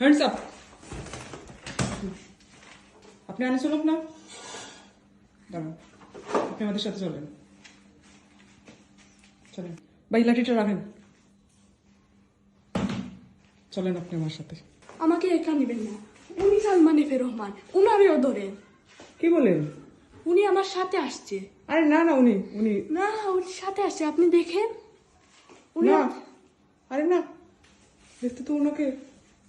Hands up আপনি আনে চলুন না? দাঁড়ান আপনি আমাদের সাথে চলেন। চলেন ভাই লাঠিটা রাখেন। চলেন আপনি আমার সাথে। আমাকে একা নেবেন না। উনি সালমান এফ রহমান উনারেও ধরেন কি বলেন? উনি আমার সাথে আসছে। আরে না না উনি উনি। না উনি সাথে আসছে আপনি দেখেন? উনি না। আরে না। দেখতে তো ওনাকে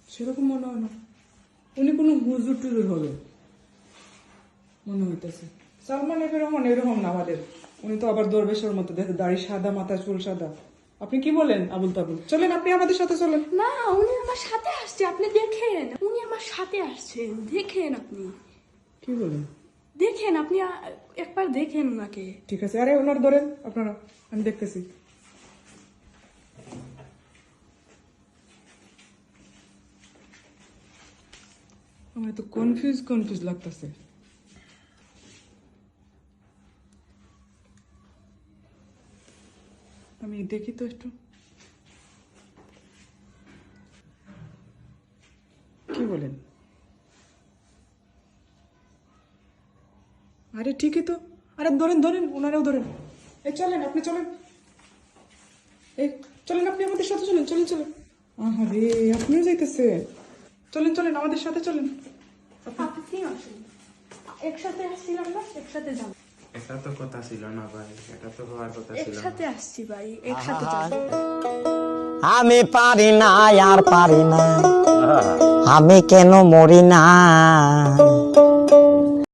সেরকম মনে হয় না। উনি কোনো হুজুর টুজুর হবে মনে হইতেছে। সালমান এফ রহমান এরকম না আমাদের। উনি তো আবার দরবেশের মতো দেখে দাড়ি সাদা মাথা চুল সাদা। আপনি কি বলেন আবুল তাবুল চলেন আপনি আমাদের সাথে চলেন। না উনি আমার সাথে আসছে আপনি দেখেন। উনি আমার সাথে আসছেন দেখেন আপনি। কি বলেন? দেখেন আপনি একবার দেখেন ওনাকে। ঠিক আছে আরে ওনার ধরেন আপনারা আমি দেখতেছি। আমার তো কনফিউজ কনফিউজ লাগতেছে আমি দেখি তো একটু কি বলেন আরে ঠিকই তো আরে ধরেন ধরেন ওনারাও ধরেন এই চলেন আপনি চলেন এই চলেন আপনি আমাদের সাথে চলেন চলেন চলেন আরে আপনিও যাইতেছে চলেন চলেন আমাদের সাথে চলেন। আপনি আসুন? একসাথে আসছিলাম না একসাথে যাব। এটা তো কথা ছিল না ভাই এটা তো হওয়ার কথা ছিল একসাথে আসছি ভাই একসাথে যাব আমি পারি না আর পারি না। আমি কেন মরি না?